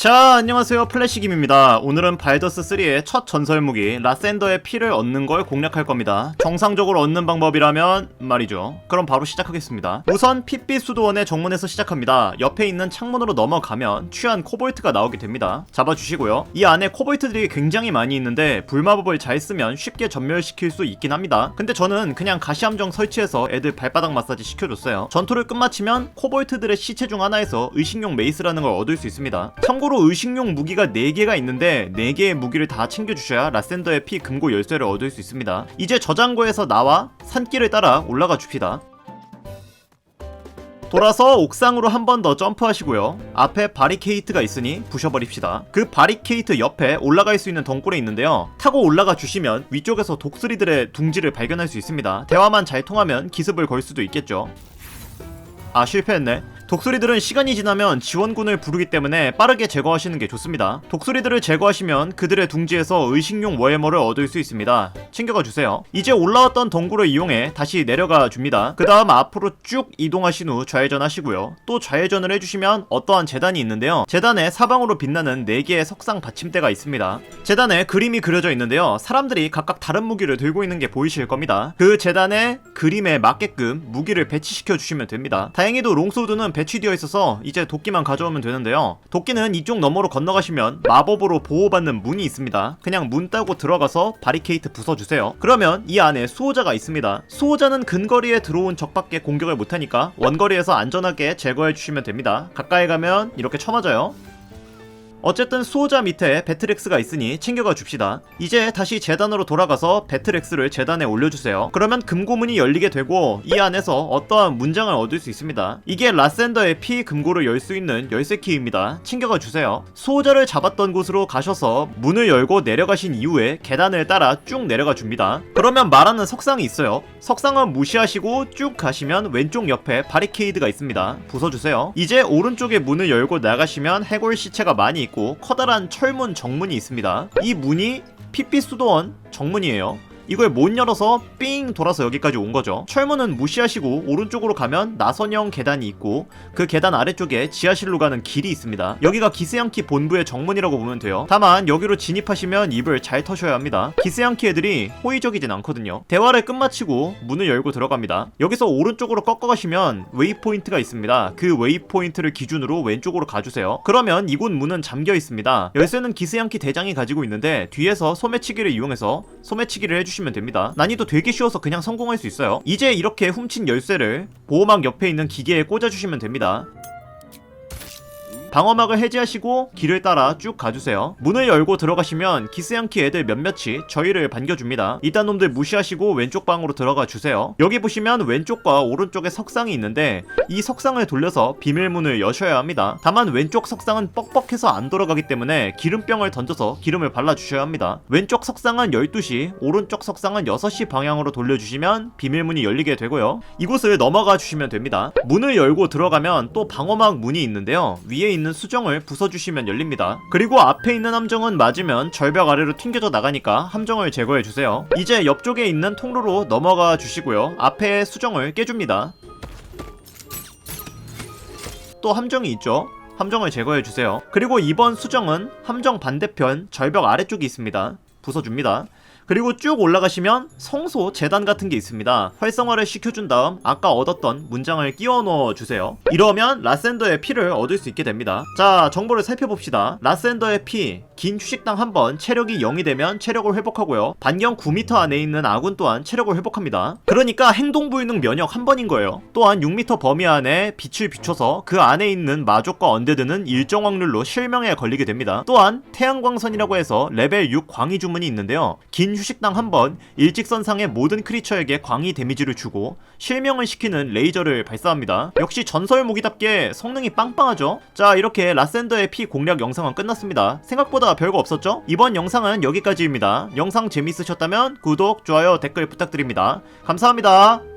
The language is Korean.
자 안녕하세요. 플래시김입니다. 오늘은 발더스3의 첫 전설 무기 라센더의 피를 얻는 걸 공략할 겁니다. 정상적으로 얻는 방법이라면 말이죠. 그럼 바로 시작하겠습니다. 우선 핏빛 수도원의 정문에서 시작합니다. 옆에 있는 창문으로 넘어가면 취한 코볼트가 나오게 됩니다. 잡아주시고요. 이 안에 코볼트들이 굉장히 많이 있는데 불마법을 잘 쓰면 쉽게 전멸시킬 수 있긴 합니다. 근데 저는 그냥 가시함정 설치해서 애들 발바닥 마사지 시켜줬어요. 전투를 끝마치면 코볼트들의 시체 중 하나에서 의식용 메이스라는 걸 얻을 수 있습니다. 참고로 의식용 무기가 4개가 있는데 4개의 무기를 다 챙겨주셔야 라센더의 피 금고 열쇠를 얻을 수 있습니다. 이제 저장고에서 나와 산길을 따라 올라가 줍시다. 돌아서 옥상으로 한 번 더 점프하시고요. 앞에 바리케이트가 있으니 부셔버립시다. 그 바리케이트 옆에 올라갈 수 있는 덩굴에 있는데요. 타고 올라가 주시면 위쪽에서 독수리들의 둥지를 발견할 수 있습니다. 대화만 잘 통하면 기습을 걸 수도 있겠죠. 아 실패했네 독수리들은 시간이 지나면 지원군을 부르기 때문에 빠르게 제거하시는 게 좋습니다. 독수리들을 제거하시면 그들의 둥지에서 의식용 워해머를 얻을 수 있습니다 챙겨가 주세요. 이제 올라왔던 덩굴을 이용해 다시 내려가 줍니다. 그 다음 앞으로 쭉 이동하신 후 좌회전 하시고요. 또 좌회전을 해주시면 어떠한 재단이 있는데요. 재단에 사방으로 빛나는 4개의 석상 받침대가 있습니다. 재단에 그림이 그려져 있는데요. 사람들이 각각 다른 무기를 들고 있는 게 보이실 겁니다. 그 재단에 그림에 맞게끔 무기를 배치시켜 주시면 됩니다. 다행히도 롱소드는 배치되어 있어서 이제 도끼만 가져오면 되는데요. 도끼는 이쪽 너머로 건너가시면 마법으로 보호받는 문이 있습니다. 그냥 문 따고 들어가서 바리케이트 부숴 주세요. 그러면 이 안에 수호자가 있습니다. 수호자는 근거리에 들어온 적밖에 공격을 못하니까 원거리에서 안전하게 제거해 주시면 됩니다. 가까이 가면 이렇게 쳐맞아요. 어쨌든 수호자 밑에 배트렉스가 있으니 챙겨가 줍시다. 이제 다시 재단으로 돌아가서 배트렉스를 재단에 올려주세요. 그러면 금고문이 열리게 되고 이 안에서 어떠한 문장을 얻을 수 있습니다. 이게 라센더의 피 금고를 열 수 있는 열쇠 키입니다. 챙겨가 주세요. 수호자를 잡았던 곳으로 가셔서 문을 열고 내려가신 이후에 계단을 따라 쭉 내려가 줍니다. 그러면 말하는 석상이 있어요. 석상은 무시하시고 쭉 가시면 왼쪽 옆에 바리케이드가 있습니다. 부숴주세요. 이제 오른쪽에 문을 열고 나가시면 해골 시체가 많이 있고 커다란 철문 정문이 있습니다. 이 문이 핏빛 수도원 정문이에요. 이걸 못 열어서 삥 돌아서 여기까지 온 거죠. 철문은 무시하시고 오른쪽으로 가면 나선형 계단이 있고 그 계단 아래쪽에 지하실로 가는 길이 있습니다. 여기가 기스양키 본부의 정문이라고 보면 돼요. 다만 여기로 진입하시면 입을 잘 터셔야 합니다. 기스양키 애들이 호의적이진 않거든요. 대화를 끝마치고 문을 열고 들어갑니다. 여기서 오른쪽으로 꺾어가시면 웨이포인트가 있습니다. 그 웨이포인트를 기준으로 왼쪽으로 가주세요. 그러면 이곳 문은 잠겨 있습니다. 열쇠는 기스양키 대장이 가지고 있는데 뒤에서 소매치기를 이용해서 소매치기를 해주시면 됩니다. 난이도 되게 쉬워서 그냥 성공할 수 있어요. 이제 이렇게 훔친 열쇠를 보호막 옆에 있는 기계에 꽂아주시면 됩니다. 방어막을 해제하시고 길을 따라 쭉 가주세요. 문을 열고 들어가시면 기스양키 애들 몇몇이 저희를 반겨줍니다. 이딴 놈들 무시하시고 왼쪽 방으로 들어가 주세요. 여기 보시면 왼쪽과 오른쪽에 석상이 있는데 이 석상을 돌려서 비밀문을 여셔야 합니다. 다만 왼쪽 석상은 뻑뻑해서 안 돌아가기 때문에 기름병을 던져서 기름을 발라주셔야 합니다. 왼쪽 석상은 12시, 오른쪽 석상은 6시 방향으로 돌려주시면 비밀문이 열리게 되고요. 이곳을 넘어가 주시면 됩니다. 문을 열고 들어가면 또 방어막 문이 있는데요. 위에 있는 수정을 부숴주시면 열립니다. 그리고 앞에 있는 함정은 맞으면 절벽 아래로 튕겨져 나가니까 함정을 제거해 주세요. 이제 옆쪽에 있는 통로로 넘어가 주시고요. 앞에 수정을 깨줍니다. 또 함정이 있죠. 함정을 제거해 주세요. 그리고 이번 수정은 함정 반대편 절벽 아래쪽에 있습니다. 부숴줍니다. 그리고 쭉 올라가시면 성소 재단 같은 게 있습니다. 활성화를 시켜준 다음 아까 얻었던 문장을 끼워 넣어 주세요. 이러면 라센더의 피를 얻을 수 있게 됩니다. 자, 정보를 살펴봅시다. 라센더의 피, 긴 휴식당 한 번 체력이 0이 되면 체력을 회복하고요. 반경 9m 안에 있는 아군 또한 체력을 회복합니다. 그러니까 행동 불능 면역 한 번인 거예요. 또한 6m 범위 안에 빛을 비춰서 그 안에 있는 마족과 언데드는 일정 확률로 실명에 걸리게 됩니다. 또한 태양광선이라고 해서 레벨 6 광희 주문이 있는데요. 긴 휴식당 한 번 일직선상의 모든 크리처에게 광희 데미지를 주고 실명을 시키는 레이저를 발사합니다. 역시 전설 무기답게 성능이 빵빵하죠? 자 이렇게 라센더의 피 공략 영상은 끝났습니다. 생각보다 별거 없었죠? 이번 영상은 여기까지입니다. 영상 재밌으셨다면 구독, 좋아요, 댓글 부탁드립니다. 감사합니다.